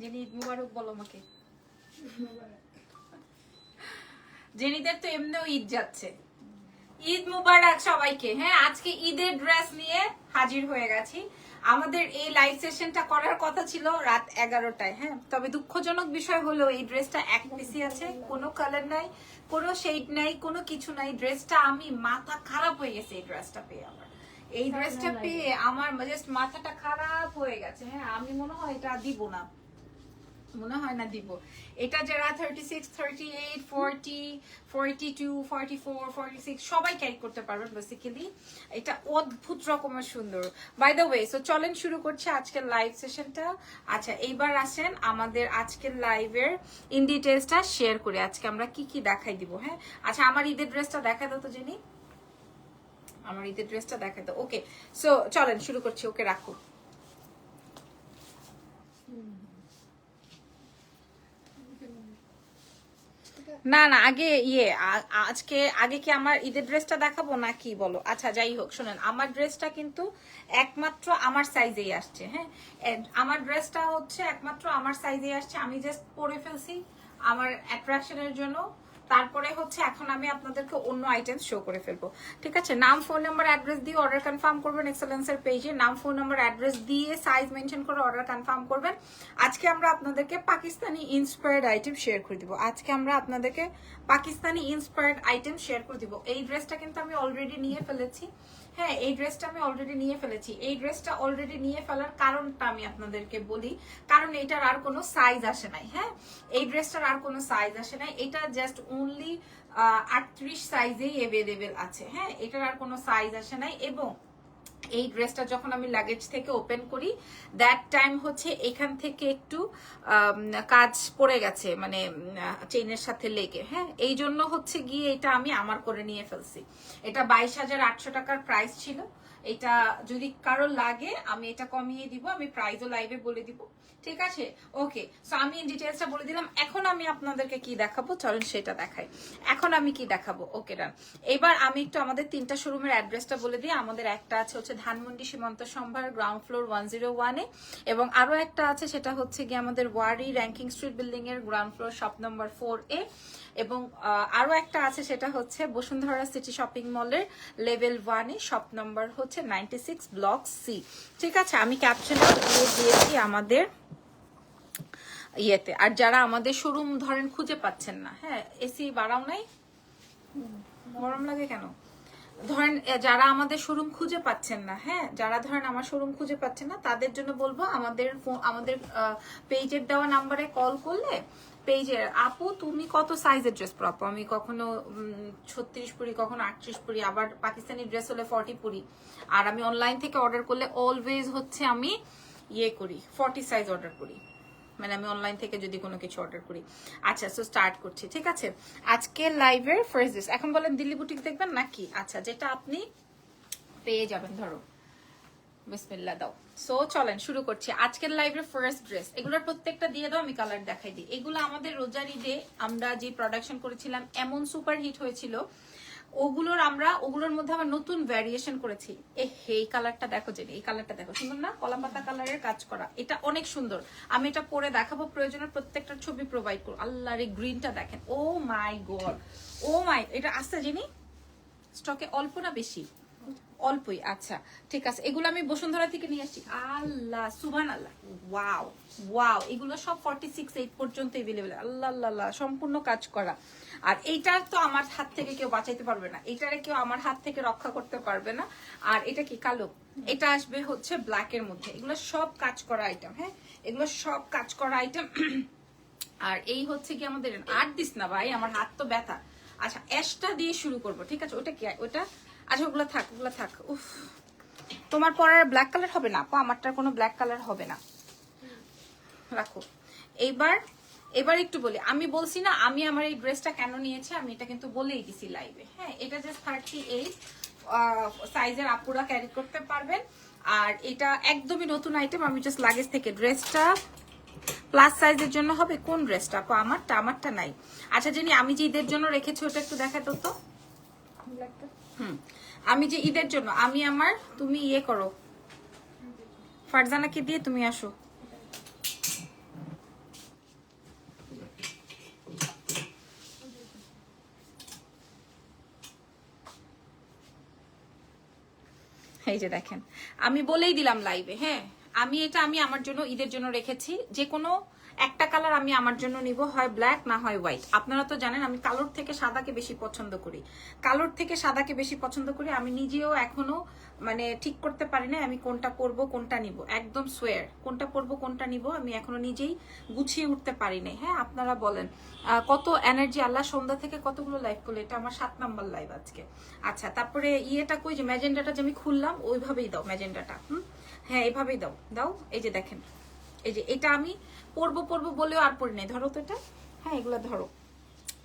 Jenny Eid মুবারক বলো আমাকে। জেনিদের তো এমনিও ঈদ যাচ্ছে। ঈদ মুবারক সবাইকে। হ্যাঁ আজকে ঈদের ড্রেস নিয়ে হাজির হয়ে গেছি। আমাদের এই লাইভ সেশনটা করার কথা ছিল রাত এগারোটায়। হ্যাঁ তবে দুঃখজনক বিষয় হলো এই ড্রেসটা এক পিসি আছে কোনো কালার নাই কোনো শেড নাই কোনো কিছু নাই। ড্রেসটা আমি মাথা খারাপ হয়ে গেছে এই ড্রেসটা পেয়ে আমার। এই ড্রেসটা পেয়ে আমার জাস্ট মাথাটা খারাপ হয়ে গেছে। হ্যাঁ আমি মনে হয় এটা দিব না। মনে হয় না দিব। এটা যারা thirty six thirty eight forty forty two forty four forty six সবাই ক্যারি করতে পারবেন বেসিক্যালি এটা অদ্ভুত রকমের সুন্দর। বাই দ্য ওয়ে সো চলেন শুরু করছে আজকের লাইভ সেশনটা আচ্ছা এইবার আসেন আমাদের আজকের লাইভের ইন ডিটেলসটা শেয়ার করে। আজকে আমরা কি কি দেখাই দিব হ্যাঁ? আচ্ছা আমার ঈদের ড্রেসটা দেখা দাও তো, জেনি। আমার ঈদের ড্রেসটা দেখা দাও। ওকে সো চলেন শুরু করছি। ওকে রাখো। না না, আগে ইয়ে আজকে, আগে কি আমার ঈদের ড্রেসটা দেখাবো না কি বলো? আচ্ছা যাই হোক, শুনেন, আমার ড্রেসটা কিন্তু একমাত্র আমার সাইজেই আসছে হ্যাঁ? আমার ড্রেসটা হচ্ছে একমাত্র আমার সাইজেই আসছে। আমি জাস্ট পরে ফেলছি আমার অ্যাট্রাকশনের জন্য। তারপরে হচ্ছে এখন আমি আপনাদেরকে অন্য আইটেম শো করে ফেলব। ঠিক আছে? নাম ফোন নাম্বার অ্যাড্রেস দিয়ে অর্ডার কনফার্ম করবেন এক্সেলেন্সের পেজে নাম ফোন নাম্বার অ্যাড্রেস দিয়ে সাইজ মেনশন করে অর্ডার কনফার্ম করবেন। আজকে আমরা আপনাদেরকে পাকিস্তানি ইন্সপায়ার্ড আইটেম শেয়ার করে দিব। আজকে আমরা আপনাদেরকে পাকিস্তানি ইন্সপায়ার্ড আইটেম শেয়ার করে দিব। এই ড্রেসটা কিন্তু আমি অলরেডি নিয়ে ফেলেছি। হ্যাঁ এই ড্রেসটা আমি অলরেডি নিয়ে ফেলেছি। এই ড্রেসটা অলরেডি নিয়ে ফেলার কারণটা আমি আপনাদেরকে বলি। কারণ এটার আর কোনো সাইজ আসে নাই হ্যাঁ? এই ড্রেসটার আর কোনো সাইজ আসে নাই। এটা জাস্ট অনলি আটত্রিশ সাইজেই অ্যাভেলেবেল আছে হ্যাঁ? এটার আর কোনো সাইজ আসে নাই। এবং এই ড্রেসটা যখন আমি লাগেজ থেকে ওপেন করি দ্যাট টাইম হচ্ছে এখান থেকে একটু কাজ পড়ে গেছে মানে চেইনের সাথে লেগে হ্যাঁ? এই জন্য হচ্ছে গিয়ে এটা আমি আমার করে নিয়ে ফেলছি। এটা বাইশ হাজার আটশো টাকার প্রাইস ছিল। এটা যদি কারও লাগে আমি এটা কমিয়ে দিব আমি প্রাইজও লাইভে বলে দিব। ঠিক আছে? ওকে সো আমি ডিটেলসটা বলে দিলাম। এখন আমি আপনাদেরকে কি দেখাবো? চলেন সেটা দেখাই। এখন আমি কি দেখাবো? ওকে ডান এবার আমি একটু আমাদের তিনটা শোরুমের অ্যাড্রেসটা বলে দিই। আমাদের একটা আছে হচ্ছে ধানমন্ডি সীমান্ত সম্ভার গ্রাউন্ড ফ্লোর ওয়ান জিরো ওয়ানে এবং আরও একটা আছে সেটা হচ্ছে গিয়ে আমাদের ওয়ারি র্যাঙ্কিং স্ট্রিট বিল্ডিং এর ground floor shop number four A. এবং আহ, আরও একটা আছে সেটা হচ্ছে বসুন্ধরা সিটি শপিং মলের লেভেল ওয়ানে শপ নম্বর হচ্ছে নাইনটি সিক্স ব্লক সি ঠিক আছে, আমি ক্যাপশনে দিয়ে দিয়েছি আমাদের ইয়েতে। আর যারা আমাদের শোরুম ধরেন খুঁজে পাচ্ছেন না হ্যাঁ এসি বাড়াও নাই? গরম লাগে কেন? ধরেন যারা আমাদের শোরুম খুঁজে পাচ্ছেন না হ্যাঁ যারা ধরেন আমার শোরুম খুঁজে পাচ্ছেন না, তাদের জন্য বলব আমাদের আমাদের পেজের দেওয়া নাম্বারে কল করলে পেজের আপু, তুমি কত সাইজের ড্রেস পরো আপু আমি কখনো ছত্রিশ পরি, কখনো আটত্রিশ পরি, আবার পাকিস্তানি ড্রেস হলে ফর্টি পরি। আর আমি অনলাইন থেকে অর্ডার করলে অলওয়েজ হচ্ছে আমি ইয়ে করি ফর্টি সাইজ অর্ডার করি। মানে আমি অনলাইন থেকে যদি কোনো কিছু অর্ডার করি। আচ্ছা সো স্টার্ট করছি, ঠিক আছে? আজকে লাইভের ফার্স্ট ড্রেস এখন বলেন দিল্লি বুটিক দেখবেন নাকি? আচ্ছা যেটা আপনি পেয়ে যাবেন, ধরো। বিসমিল্লা দাও। সো চলেন, শুরু করছি। আজকের লাইভের ফার্স্ট ড্রেস এগুলোর প্রত্যেকটা দিয়ে দাও, আমি কালার দেখাই দিই। এগুলো আমাদের রোজার ঈদে আমরা যে প্রোডাকশন করেছিলাম, এমন সুপার হিট হয়েছিল। ওগুলোর আমরা, ওগুলোর মধ্যে আবার নতুন ভ্যারিয়েশন করেছি। এ, এই কালারটা দেখো যে এই কালারটা দেখো। সুন্দর না? কলাম পাতা কালারের কাজ করা। এটা অনেক সুন্দর। আমি এটা পরে দেখাবো প্রয়োজনের প্রত্যেকটা ছবি প্রোভাইড করব। আল্লাহর এই গ্রিনটা দেখেন। ও মাই গড ও মাই এটা আসতে যিনি স্টকে অল্প না বেশি? অল্পই আচ্ছা ঠিক আছে, এগুলো আমি বসুন্ধরা থেকে নিয়ে আসছি। আল্লাহ সুবান আল্লাহ ওয়াও ওয়াও, এগুলো সব ফর্টি সিক্স এইট পর্যন্ত এভেলেবেল আল্লাহ আল্লাহ সম্পূর্ণ কাজ করা। আর এইটার তো আমার হাত থেকে কেউ বাঁচাইতে পারবে না এটারে কেউ আমার হাত থেকে রক্ষা করতে পারবে না। আর এটা কি, কালো? এটা আসবে হচ্ছে ব্ল্যাক এর মধ্যে, এগুলো সব কাজ করা আইটেম হ্যাঁ? এগুলো সব কাজ করা আইটেম আর এই হচ্ছে কি আমাদের, আর দিস না ভাই, আমার হাত তো ব্যথা। আচ্ছা অ্যাশটা দিয়ে শুরু করব, ঠিক আছে? ওটা কি, ওটা আচ্ছা ওগুলো থাক ওগুলো থাক। উফ তোমার পরার ব্ল্যাক কালার হবে না আপা আমারটার কোনো ব্ল্যাক কালার হবে না। রাখো। এইবার এবার একটু বলি আমি বলছি না আমি আমার এই ড্রেসটা কেন নিয়েছি আমি এটা কিন্তু বলেই দিছি লাইভে হ্যাঁ এটা জাস্ট থার্টি এইট সাইজের আপুরা ক্যারি করতে পারবেন। আর এটা একদমই নতুন আইটেম আমি জাস্ট লাগেজ থেকে। ড্রেসটা প্লাস সাইজের জন্য হবে কোন ড্রেসটা আপু আমারটা? আমারটা নাই। আচ্ছা জানি আমি যে ঈদের জন্য রেখেছি ওটা একটু দেখাতো তো। হুম। আমি যে ঈদের জন্য, আমি আমার, তুমি ইয়ে করো। ফারজানাকে দিয়ে তুমি আসো। এই যে দেখেন, আমি বলেই দিলাম লাইভে হ্যাঁ? আমি এটা আমি আমার জন্য, ঈদের জন্য রেখেছি। যে কোনো একটা কালার আমি আমার জন্য নিব, হয় ব্ল্যাক না হয় হোয়াইট আপনারা তো জানেন, আমি কালোর থেকে সাদাকে বেশি পছন্দ করি। কালোর থেকে সাদাকে বেশি পছন্দ করি, আমি নিজেও এখনও মানে ঠিক করতে পারি না আমি কোনটা পরব, কোনটা নিব। একদম সোয়ার কোনটা পরব, কোনটা নিব, আমি এখনও নিজেই গুছিয়ে উঠতে পারি নাই। হ্যাঁ আপনারা বলেন কত এনার্জি আল্লাহ সন্ধ্যা থেকে কতগুলো লাইভ করল, এটা আমার সাত নাম্বার লাইভ আজকে। আচ্ছা তারপরে ইয়েটা কই যে ম্যাজেন্ডাটা যে আমি খুললাম, ওইভাবেই দাও ম্যাজেন্ডাটা হুম? হ্যাঁ এইভাবেই দাও দাও, এই যে দেখেন, এই যে এটা আমি পরবো পরবো বলেও আর পরি নাই। ধরো তো এটা। হ্যাঁ এগুলো ধরো।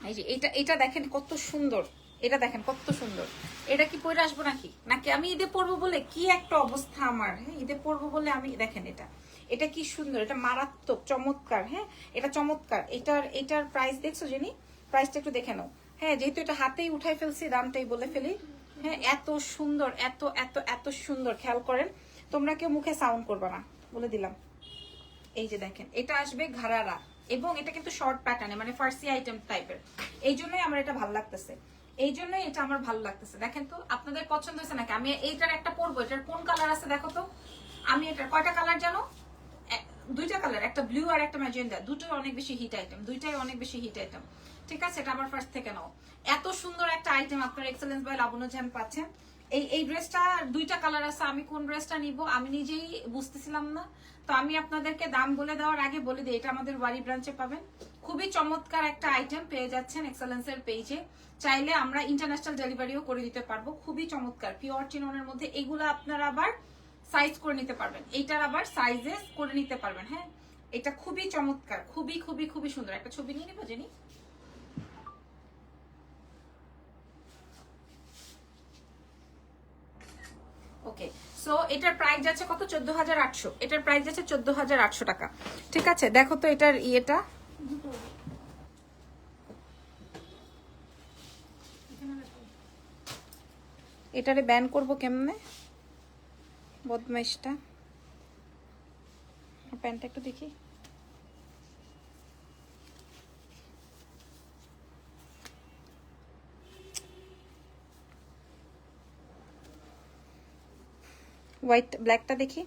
এই যে এটা এটা দেখেন কত সুন্দর। এটা দেখেন কত সুন্দর। এটা কি পরে আসব নাকি? নাকি আমি ঈদে পরবো বলে কি একটা অবস্থা আমার? হ্যাঁ ঈদে পরবো বলে আমি, দেখেন এটা। এটা কি সুন্দর, এটা মারাত্মক, চমৎকার হ্যাঁ? এটা চমৎকার। এটার এটার প্রাইস দেখছ জেনি? প্রাইসটা একটু দেখে নাও। হ্যাঁ যেহেতু এটা হাতেই উঠাই ফেলছি, দামটাই বলে ফেলি। হ্যাঁ এত সুন্দর, এত এত এত সুন্দর। খেয়াল করেন, তোমরা কেউ মুখে সাউন্ড করবে না। বলে দিলাম। এই যে দেখেন, এটা আসবে ঘাড়ারা এবং এটা কিন্তু শর্ট প্যাটার্নে মানে ফার্সি আইটেম টাইপের এই জন্যই আমার এটা ভালো লাগতেছে। এই জন্যই এটা আমার ভালো লাগতেছে। দেখেন তো, আপনাদের পছন্দ হয়েছে নাকি? আমি এইটার একটা পরবো। এটার কোন কালার আছে দেখো তো? আমি এটার কয়টা কালার জানো? দুইটা কালার একটা ব্লু আর একটা ম্যাজেন্ডা দুটোই অনেক বেশি হিট আইটেম দুইটাই অনেক বেশি হিট আইটেম ঠিক আছে? এটা আমার ফার্স্ট থেকে নাও। এত সুন্দর একটা আইটেম আপনার এক্সেলেন্স বাই লাবণ্য জ্যাম পাচ্ছেন। এই এই ড্রেসটা দুইটা কালার আছে, আমি কোন ড্রেসটা নিব, আমি নিজেই বুঝতেছিলাম না। তো আমি আপনাদেরকে দাম বলে দেওয়ার আগে বলে দিই, এটা আমাদের ওয়ারি ব্রাঞ্চে পাবেন। খুবই চমৎকার একটা আইটেম পেয়ে যাচ্ছেন এক্সেলেন্সের পেজে চাইলে আমরা ইন্টারন্যাশনাল ডেলিভারিও করে দিতে পারব, খুবই চমৎকার। পিওর চিননের মধ্যে এগুলো আপনারা আবার সাইজ করে নিতে পারবেন। এইটার আবার সাইজেস করে নিতে পারবেন হ্যাঁ? এটা খুবই চমৎকার, খুবই খুবই খুবই সুন্দর। একটা ছবি নিয়ে নিবো, জেনি ওকে সো এটার প্রাইস যাচ্ছে কত? চোদ্দ হাজার আটশো। এটার প্রাইস যাচ্ছে চোদ্দ হাজার আটশো টাকা। ঠিক আছে? দেখো তো এটার ইয়েটা। এটারে ব্যান করব কেমনে? বদমাইশটা। প্যান্টটা একটু দেখি। হোয়াইট, ব্ল্যাকটা দেখি।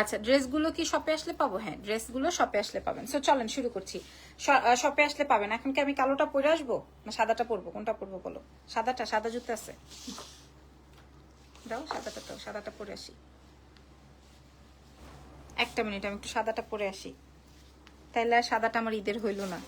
আচ্ছা ড্রেসগুলো কি শপে আসলে পাবো? হ্যাঁ ড্রেসগুলো শপে আসলে পাবেন। সো চলেন, শুরু করছি। শপে আসলে পাবেন। এখন কি আমি কালোটা পরে আসব? না সাদাটা পরবো? কোনটা পরবো বলো? সাদাটা, সাদা জুতো আছে। দাও, সাদাটা তো, সাদাটা পরে আসি। একটা মিনিট, আমি একটু সাদাটা পরে আসি। তাইলে আর সাদাটা আমার ঈদের হইল না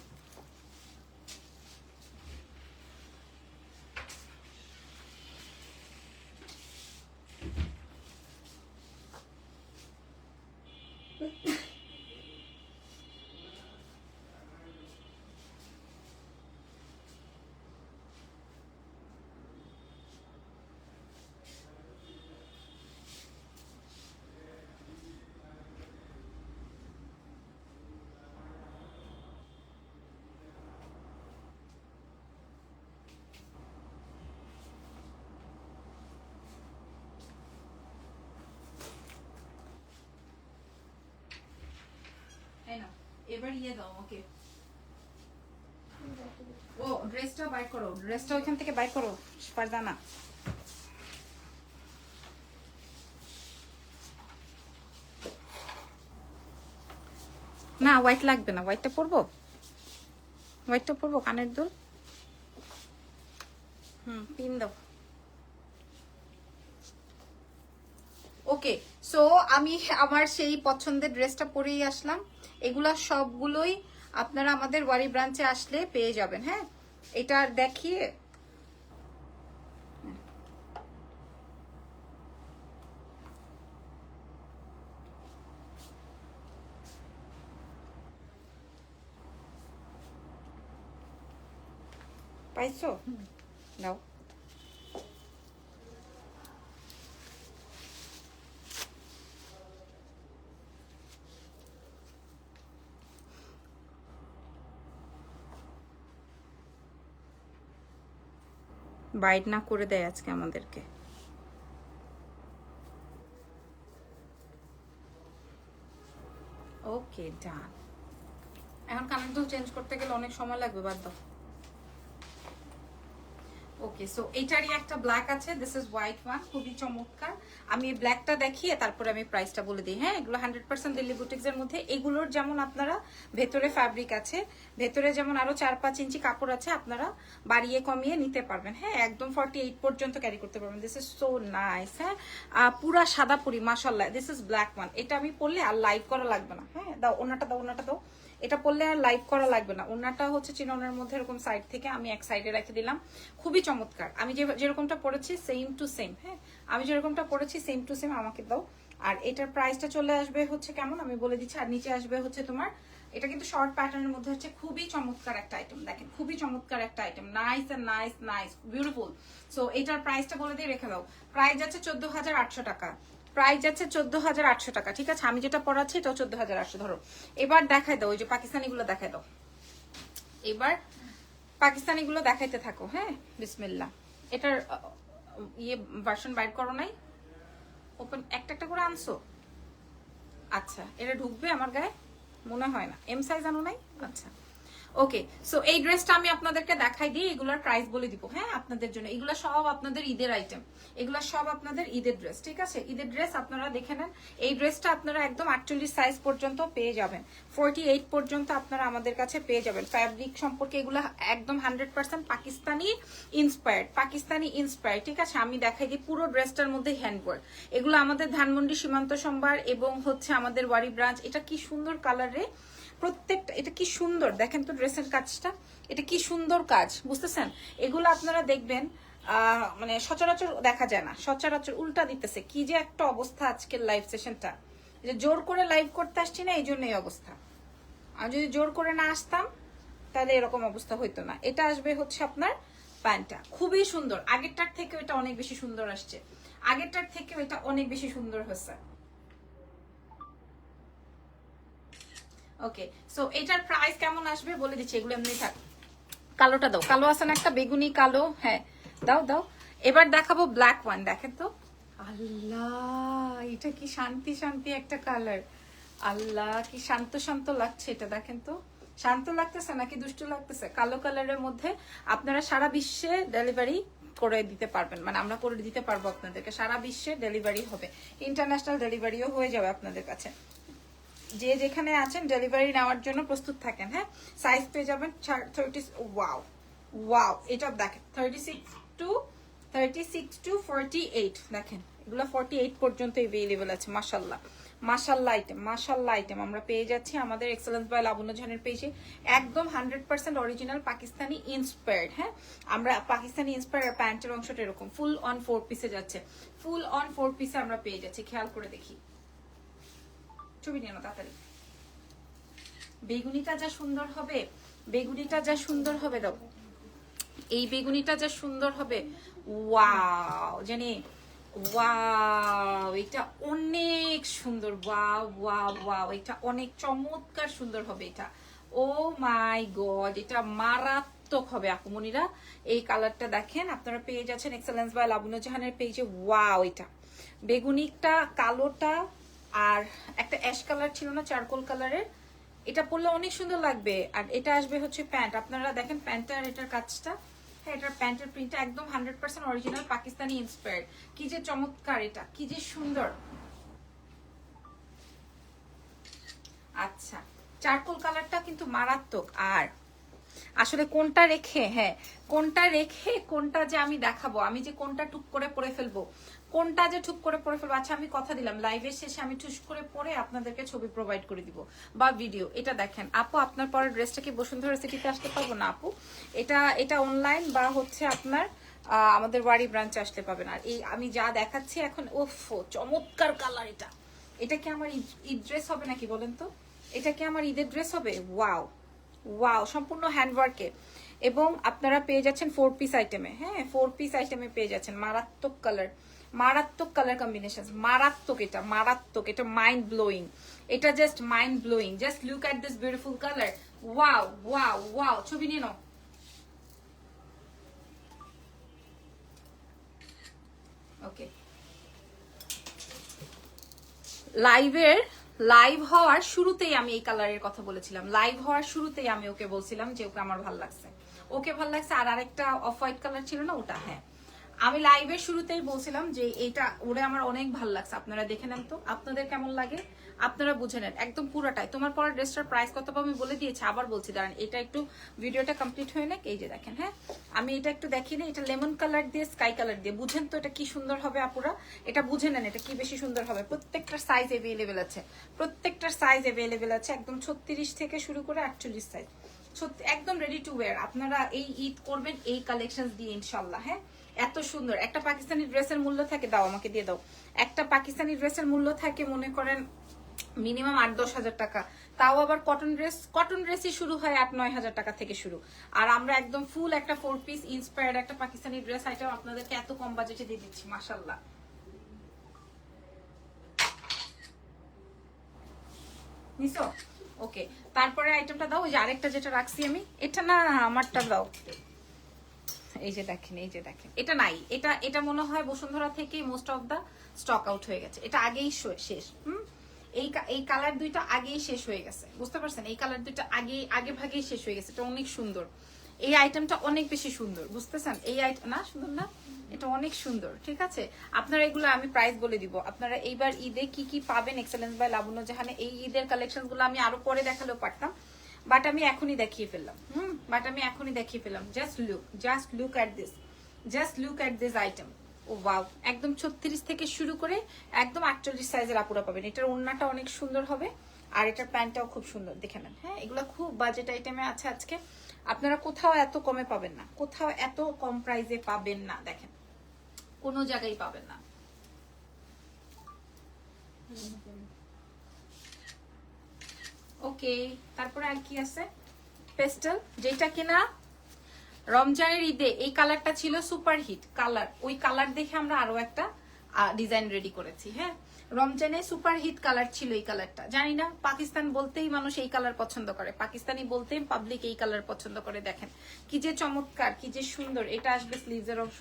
এই নাও, এবার ইয়ে দাও ওকে ও ড্রেসটা বাই করো। ড্রেসটা ওইখান থেকে বাই করো না হোয়াইট লাগবে না। হোয়াইটটা পরবো? হোয়াইটটা পরবো কানের দুল? হুম পিন দাও। ওকে সো আমি আমার সেই পছন্দের ড্রেসটা পরেই আসলাম। এগুলা সবগুলোই আপনারা আমাদের ওয়ারি ব্রাঞ্চে আসলে পেয়ে যাবেন হ্যাঁ? এটা আর দেখিয়ে পাইছো? দাও বাইট না করে দেয় আজকে আমাদেরকে। ওকে ডান এখন দুল চেঞ্জ করতে গেলে অনেক সময় লাগবে, বাদ দাও। ওকে সো এইটারই একটা ব্ল্যাক আছে দিস ইজ হোয়াইট ওয়ান খুবই চমৎকার। আমি ব্ল্যাকটা দেখিয়ে তারপরে আমি প্রাইসটা বলে দিই। হ্যাঁ এগুলো হান্ড্রেড পার্সেন্ট দিল্লি বুটিক্স এর মধ্যে। এগুলোর যেমন আপনারা ভেতরে ফ্যাব্রিক আছে, ভেতরে যেমন আরও চার পাঁচ ইঞ্চি কাপড় আছে, আপনারা বাড়িয়ে কমিয়ে নিতে পারবেন। হ্যাঁ একদম ফর্টি এইট পর্যন্ত ক্যারি করতে পারবেন। দিস ইজ সো নাইস হ্যাঁ। পুরা সাদা পুরি মাসাল্লাহ দিস ইজ ব্ল্যাক ওয়ান এটা আমি পরলে আর লাইভ করা লাগবে না। হ্যাঁ দাও, ওনাটা দাও ওনাটা দাও। এটা পরলে আর লাইভ করা লাগবে না। ওনাটা হচ্ছে চিননের মধ্যে এরকম সাইড থেকে আমি এক সাইডে রেখে দিলাম। খুবই চমৎকার। আমি যে, যেরকমটা পড়েছি সেম টু সেম হ্যাঁ? আমি যেরকমটা পড়েছি সেম টু সেম আমাকে দাও। আর এটার প্রাইসটা চলে আসবে হচ্ছে কেমন? আমি বলে দিচ্ছি, আর নিচে আসবে হচ্ছে তোমার, এটা কিন্তু শর্ট প্যাটার্নের মধ্যে হচ্ছে খুবই চমৎকার একটা আইটেম দেখেন, খুবই চমৎকার একটা item nice and nice nice beautiful so এটার প্রাইসটা বলে দিয়ে রেখে দাও। প্রাইস যাচ্ছে চোদ্দ হাজার আটশো টাকা। প্রাইস যাচ্ছে চোদ্দ হাজার আটশো টাকা। ঠিক আছে, আমি যেটা পড়াচ্ছি এটাও চোদ্দ হাজার আটশো, ধরো। এবার দেখাই দাও, ওই যে পাকিস্তানি গুলো দেখাই দাও। এবার পাকিস্তানি গুলো দেখাইতে থাকো হ্যাঁ? বিসমিল্লা এটার ইয়ে ভার্সন বাইর করো নাই। ওপেন একটা একটা করে আনছো? আচ্ছা এটা ঢুকবে আমার গায়ে? মনে হয় না। এম সাইজ আনো নাই? আচ্ছা। ওকে সো এই ড্রেসটা আমি আপনাদেরকে দেখাই দিই এগুলোর প্রাইস বলে দিব। হ্যাঁ আপনাদের জন্য। এগুলো সব আপনাদের ঈদের আইটেম এগুলো সব আপনাদের ঈদের ড্রেস ঠিক আছে? ঈদের ড্রেস আপনারা দেখে নেন। এই ড্রেসটা আপনারা একদম আটচল্লিশ সাইজ পর্যন্ত পেয়ে যাবেন। ফোরটি এইট পর্যন্ত আপনারা আমাদের কাছে পেয়ে যাবেন। ফ্যাব্রিক সম্পর্কে এগুলো একদম hundred percent Pakistani inspired Pakistani inspired ঠিক আছে? আমি দেখাই দিই পুরো ড্রেসটার মধ্যে হ্যান্ডওয়ার্ক এগুলো আমাদের ধানমন্ডি সীমান্ত সম্ভার এবং হচ্ছে আমাদের ওয়ারি ব্রাঞ্চ এটা কি সুন্দর কালারে প্রত্যেকটা, এটা কি সুন্দর? দেখেন তো ড্রেসের কাজটা। এটা কি সুন্দর কাজ, বুঝতেছেন? এগুলো আপনারা দেখবেন মানে সচরাচর দেখা যায় না। সচরাচর উল্টা দিতেছে। কি যে একটা অবস্থা আজকের লাইভ সেশনটা যে জোর করে লাইভ করতে আসছি না এই জন্য এই অবস্থা। আমি যদি জোর করে না আসতাম, তাহলে এরকম অবস্থা হইতো না। এটা আসবে হচ্ছে আপনার প্যান্টটা। খুবই সুন্দর। আগেরটার থেকে এটা অনেক বেশি সুন্দর আসছে। আগেরটার থেকে এটা অনেক বেশি সুন্দর হচ্ছে ওকে সো এটার প্রাইস কেমন আসবে বলে দিচ্ছি এগুলো এমনি থাক। কালোটা দাও। কালো আছে না একটা? বেগুনি কালো হ্যাঁ। দাও দাও। এবার দেখাবো ব্ল্যাক ওয়ান দেখেন তো। আল্লাহ এটা কি শান্তি শান্তি একটা কালার আল্লাহ কি শান্ত শান্ত লাগছে এটা দেখেন তো। শান্ত লাগতেছে নাকি দুষ্টু লাগতেছে? কালো কালারের মধ্যে আপনারা সারা বিশ্বে ডেলিভারি করে দিতে পারবেন। মানে আমরা করে দিতে পারব আপনাদেরকে। সারা বিশ্বে ডেলিভারি হবে। ইন্টারন্যাশনাল ডেলিভারিও হয়ে যাবে আপনাদের কাছে। যে যেখানে আছেন ডেলিভারি নেওয়ার জন্য প্রস্তুত থাকেন হ্যাঁ? সাইজ পেয়ে যাবেন থার্টি ওয়াও ওয়াও এটা দেখেন thirty six to thirty six to forty eight দেখেন, এগুলো ফোরটি এইট পর্যন্ত এভেলেবেল আছে মাসাল্লাহ মাসাল্লাহ আইটেম মাসাল্লাহ আইটেম আমরা পেয়ে যাচ্ছি আমাদের এক্সেলেন্স বাই লাবণ্য জানের পেজে একদম hundred percent original Pakistani inspired হ্যাঁ? আমরা পাকিস্তানি ইন্সপায়ার প্যান্টের অংশটা এরকম ফুল অন ফোর পিসে যাচ্ছে ফুল অন ফোর পিসে আমরা পেয়ে যাচ্ছি, খেয়াল করে দেখি। ছবি নিয়ে তাড়াতাড়ি। বেগুনিটা যা সুন্দর হবে, বেগুনিটা যা সুন্দর হবে, দাও। এই বেগুনিটা যা সুন্দর হবে, ওয়াও, জানি। ওয়াও, এটা অনেক সুন্দর, ওয়াও ওয়াও ওয়াও, এটা অনেক চমৎকার সুন্দর হবে এটা। ও মাই গড, এটা মারাত্মক হবে, আকুমনিরা। এই কালারটা দেখেন, আপনারা পেয়ে যাচ্ছেন এক্সেলেন্স বাই লাবণ্য জাহানের পেজে ওয়াও এটা। বেগুনিটা, কালোটা আর একটা অ্যাশ কালার ছিল না চারকোল কালারের এটা পরলে অনেক সুন্দর লাগবে। আর এটা আসবে হচ্ছে প্যান্ট আপনারা দেখেন প্যান্টটা আর এটার কাজটা। হ্যাঁ এটার প্যান্টের প্রিন্টটা একদম hundred percent original Pakistani inspired কি যে চমৎকার এটা, কি যে সুন্দর। আচ্ছা চারকোল কালারটা কিন্তু মারাত্মক। আর আসলে কোনটা রেখে হ্যাঁ কোনটা রেখে কোনটা যে আমি দেখাবো, আমি যে কোনটা টুক করে পরে ফেলব, কোনটা যে ঠুক করে পরে ফেলব আচ্ছা আমি কথা দিলাম লাইভের শেষে আমি ঠুস করে পরে আপনাদেরকে ছবি প্রোভাইড করে দিব বা ভিডিও এটা দেখেন। আপু, আপনার পরের ড্রেসটা কি বসুন্ধরা সিটিতে আসতে পারব না, আপু? এটা এটা অনলাইন বা হচ্ছে আপনার আমাদের বাড়ি ব্রাঞ্চে আসতে পাবেন। আর এই আমি যা দেখাচ্ছি এখন ওফ চমৎকার কালার এটা। এটা কি আমার ঈদ- ঈদ ড্রেস হবে নাকি বলেন তো? এটা কি আমার ঈদের ড্রেস হবে? ওয়াও ওয়াও সম্পূর্ণ হ্যান্ডওয়ার্কে এবং আপনারা পেয়ে যাচ্ছেন ফোর পিস আইটেমে হ্যাঁ ফোর পিস আইটেমে পেয়ে যাচ্ছেন। মারাত্মক কালার মারাত্মক কালার কম্বিনেশন মারাত্মক এটা মারাত্মক, এটা মাইন্ড ব্লোয়িং এটা just mind blowing just look at this beautiful colour wow wow wow ছবি নিয়ে নাও। লাইভের লাইভ হওয়ার শুরুতেই আমি এই কালারের কথা বলেছিলাম। লাইভ হওয়ার শুরুতেই আমি ওকে বলছিলাম যে, ওকে আমার ভালো লাগছে। ওকে ভালো লাগছে আর আরেকটা অফ হোয়াইট কালার ছিল না, ওটা হ্যাঁ। আমি লাইভের শুরুতেই বলছিলাম যে এটা ওরে আমার অনেক ভালো লাগছে। আপনারা দেখে নেন তো, আপনাদের কেমন লাগে? আপনারা বুঝে নেন। একদম পুরোটাই। তোমার পরে ড্রেসটার প্রাইস কত পাবো আমি বলে দিয়েছি, আবার বলছি, দাঁড়ান, এটা একটু ভিডিওটা কমপ্লিট হয়ে নেক, এই যে দেখেন হ্যাঁ? আমি এটা একটু দেখি না এটা লেমন কালার দিয়ে স্কাই কালার দিয়ে। বুঝেন তো এটা কি সুন্দর হবে আপুরা? এটা বুঝে নেন এটা কি বেশি সুন্দর হবে। প্রত্যেকটার সাইজ এভেলেবেল আছে। প্রত্যেকটার সাইজ এভেলেবেল আছে, একদম ছত্রিশ থেকে শুরু করে আটচল্লিশ সাইজ একদম রেডি টু ওয়ার আপনারা এই ঈদ করবেন, এই কালেকশন দিয়ে, ইনশাল্লাহ হ্যাঁ? এত সুন্দর। একটা পাকিস্তানি ড্রেসের মূল্য থাকে, দাও আমাকে দিয়ে দাও। একটা পাকিস্তানি ড্রেসের মূল্য থাকে, মনে করেন, মিনিমাম আট দশ হাজার টাকা। তাও আবার কটন ড্রেস কটন ড্রেসই শুরু হয় আট নয় হাজার টাকা থেকে শুরু। আর আমরা একদম ফুল একটা ফোর পিস ইন্সপায়ার্ড একটা পাকিস্তানি ড্রেস আইটেম আপনাদেরকে এত কম বাজেটে দিয়ে দিচ্ছি মাসাল্লাহ নিছো? ওকে তারপরে আইটেমটা দাও, ওই যে আরেকটা যেটা রাখছি আমি, এটা না, আমারটা দাও। এই যে দেখেন, এই যে দেখেন। এটা নাই। এটা এটা মনে হয় বসুন্ধরা থেকে most of the stock out হয়ে গেছে। এটা আগেই শেষ, হুম? এই এই কালার দুইটা আগেই শেষ হয়ে গেছে। বুঝতে পারছেন? এই কালার দুইটা আগে আগে ভাগেই শেষ হয়ে গেছে। এটা অনেক সুন্দর। এই আইটেমটা অনেক বেশি সুন্দর। বুঝতেছেন? এই আইটেম না, সুন্দর না? এটা অনেক সুন্দর, ঠিক আছে? আপনারা এগুলো আমি প্রাইস বলে দিব। আপনারা এইবার ঈদে কি কি পাবেন? এক্সেলেন্স বাই লাবণ্য জাহানে এই ঈদের কালেকশনগুলো আমি আরও পরে দেখালেও পারতাম। বাট আমি এখনই দেখিয়ে ফেললাম। হুম? বাট আমি এখনই দেখিয়ে ফেললাম। Just look just look at this just look at this item O wow একদম ছত্রিশ থেকে শুরু করে একদম আটচল্লিশ সাইজের আপুরা পাবেন। এটার ওড়নাটা অনেক সুন্দর হবে। আর এটার প্যান্টটাও খুব সুন্দর। দেখে নেন। হ্যাঁ এগুলো খুব বাজেট আইটেমে আছে আজকে। আপনারা কোথাও এত কমে পাবেন না। কোথাও এত কম প্রাইসে পাবেন না। দেখেন। কোনো জায়গায় পাবেন না। ওকে, তারপরে আর কি আছে? পেস্টেল যেটা কিনা রমজানের ঈদে এই কালারটা ছিল সুপার হিট কালার। ওই কালার দেখে আমরা আরও একটা ডিজাইন রেডি করেছি হ্যাঁ? রমজানে সুপার হিট কালার ছিল এই কালারটা জানি না, পাকিস্তান বলতেই মানুষ এই কালার পছন্দ করে। পাকিস্তানি বলতেই পাবলিক এই কালার পছন্দ করে দেখেন। কি যে চমৎকার, কি যে সুন্দর। এটা আসবে স্লিভসের অংশ।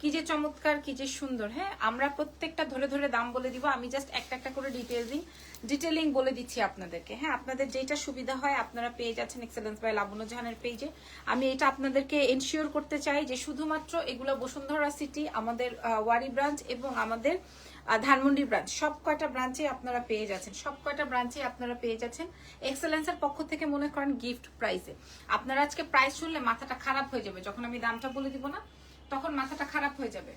কি যে চমৎকার, কি যে সুন্দর হ্যাঁ? আমরা প্রত্যেকটা ধরে ধরে দাম বলে দিব। আমি জাস্ট একটা একটা করে ডিটেইলিং ডিটেলিং বলে দিচ্ছি আপনাদেরকে হ্যাঁ? আপনাদের যেটা সুবিধা হয়, আপনারা পেয়ে যাচ্ছেন এক্সেলেন্স বাই লাবণ্য জাহানের পেজে আমি এটা আপনাদেরকে এনশিওর করতে চাই যে শুধুমাত্র এগুলো বসুন্ধরা সিটি আমাদের ওয়ারি ব্রাঞ্চ এবং আমাদের আহ, ধানমন্ডি ব্রাঞ্চ সব কয়টা ব্রাঞ্চে আপনারা পেয়ে যাচ্ছেন সব কয়টা ব্রাঞ্চে আপনারা পেয়ে যাচ্ছেন। এক্সেলেন্সের পক্ষ থেকে মনে করেন গিফট প্রাইসে আপনারা আজকে প্রাইস শুনলে মাথাটা খারাপ হয়ে যাবে যখন আমি দামটা বলে দিব না তখন মাথাটা খারাপ হয়ে যাবে।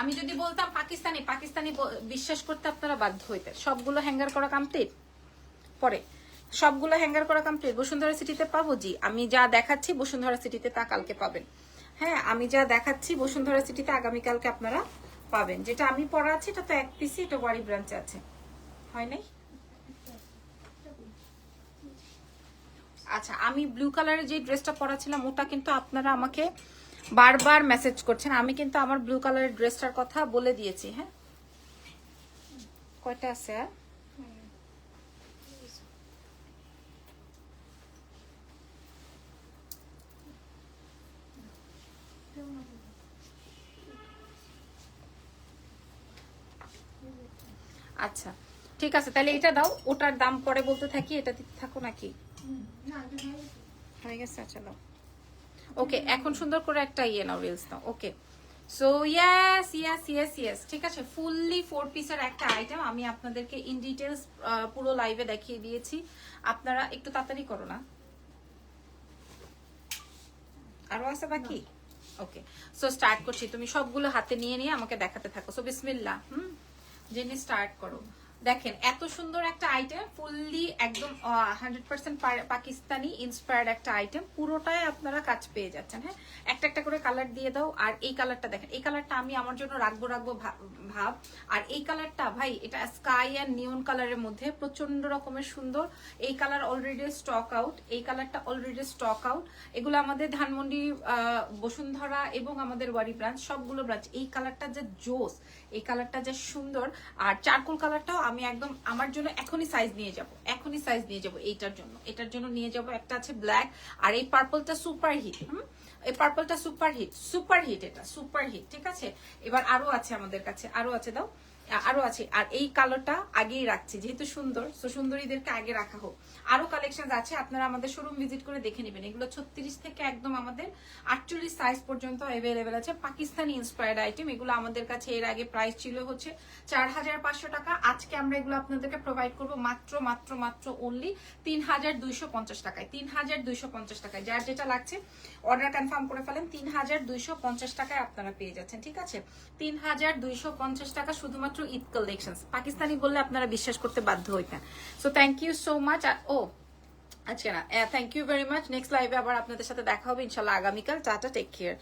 আমি যদি বলতাম পাকিস্তানি পাকিস্তানি বিশ্বাস করতে আপনারা বাধ্য হইতেন সবগুলো হ্যাঙ্গার করা কমপ্লিট পরে। সবগুলো হ্যাঙ্গার করা কমপ্লিট বসুন্ধরা সিটিতে পাবো? জি। আমি যা দেখাচ্ছি বসুন্ধরা সিটিতে তা কালকে পাবেন। হ্যাঁ আমি যা দেখাচ্ছি বসুন্ধরা সিটিতে আগামীকালকে আপনারা পাবেন। যেটা আমি পড়া আছে, এটা তো এক পিসি এটা ওয়ারি ব্রাঞ্চে আছে। হয় নাই? আচ্ছা আমি ব্লু কালারের যে ড্রেসটা পরাছিলাম, ওটা কিন্তু আপনারা আমাকে বারবার মেসেজ করছেন। আমি কিন্তু আমার ব্লু কালারের ড্রেসটার কথা বলে দিয়েছি হ্যাঁ? কয়টা আছে আর? আচ্ছা ঠিক আছে তাহলে এটা দাও ওটার দাম পরে বলতে থাকি এটা দিতে থাকো নাকি? হয়ে গেছে আচ্ছা দাও। ওকে এখন সুন্দর করে একটা ইয়ে নাও রিলস নাও ওকে সো ইয়াস ইয়াস ইয়াস ইয়াস ঠিক আছে ফুললি ফোর পিসের একটা আইটেম আমি আপনাদেরকে ইন ডিটেলস পুরো লাইভে দেখিয়ে দিয়েছি। আপনারা একটু তাড়াতাড়ি করো না। আরও আছে বাকি? ওকে সো স্টার্ট করছি তুমি সবগুলো হাতে নিয়ে নিয়ে আমাকে দেখাতে থাকো। সো বিসমিল্লাহ হুম? জেনে স্টার্ট করো। দেখেন, এত সুন্দর একটা আইটেম ফুললি একদম হান্ড্রেড পার্সেন্ট পাকিস্তানি ইন্সপায়ার্ড একটা আইটেম পুরোটাই আপনারা কাজ পেয়ে যাচ্ছেন হ্যাঁ? একটা একটা করে কালার দিয়ে দাও, আর এই কালারটা দেখেন, এই কালারটা আমি আমার জন্য রাখব রাখব ভাব। আর এই কালারটা ভাই, এটা স্কাই অ্যান্ড নিয়ন কালারের মধ্যে প্রচণ্ড রকমের সুন্দর। এই কালার অলরেডি স্টক আউট এই কালারটা অলরেডি স্টক আউট এগুলো আমাদের ধানমন্ডি বসুন্ধরা এবং আমাদের ওয়ারি ব্রাঞ্চ সবগুলো ব্রাঞ্চ এই কালারটা যে জোস, এই কালারটা যে সুন্দর। আর চারকোল কালারটাও আমি একদম আমার জন্য এখনই সাইজ নিয়ে যাব, এখনই সাইজ নিয়ে যাব এইটার জন্য। এটার জন্য নিয়ে যাব, একটা আছে ব্ল্যাক আর এই পার্পলটা সুপার হিট হুম? এই পার্পলটা সুপার হিট সুপার হিট এটা সুপার হিট ঠিক আছে? এবার আরও আছে আমাদের কাছে, আরও আছে, দাও। আরও আছে। আর এই কালোটা আগেই রাখছি, যেহেতু সুন্দর, তো সুন্দরীদেরকে আগে রাখা হোক। আরও কালেকশন আছে, আপনারা আমাদের শোরুম ভিজিট করে দেখে নেবেন। এগুলো ছত্রিশ থেকে একদম আমাদের আটচল্লিশ সাইজ পর্যন্ত অ্যাভেলেবেল আছে। পাকিস্তানি ইন্সপায়ার্ড আইটেম এগুলো আমাদের কাছে এর আগে প্রাইস ছিল হচ্ছে চার হাজার পাঁচশো টাকা। আজকে আমরা এগুলো আপনাদেরকে প্রোভাইড করব মাত্র মাত্র মাত্র অনলি তিন হাজার দুইশো পঞ্চাশ টাকায়, তিন হাজার দুইশো পঞ্চাশ টাকায়। যার যেটা লাগছে অর্ডার কনফার্ম করে ফেলেন তিন হাজার দুইশো পঞ্চাশ টাকায় আপনারা পেয়ে যাচ্ছেন, ঠিক আছে? তিন হাজার দুইশো পঞ্চাশ টাকা শুধুমাত্র ঈদ কালেকশন পাকিস্তানি বললে আপনারা বিশ্বাস করতে বাধ্য হইতেন। So thank you so much ও আচ্ছা না thank you very much next লাইভে আবার আপনাদের সাথে দেখা হবে, ইনশাল্লাহ আগামীকাল। Tata take care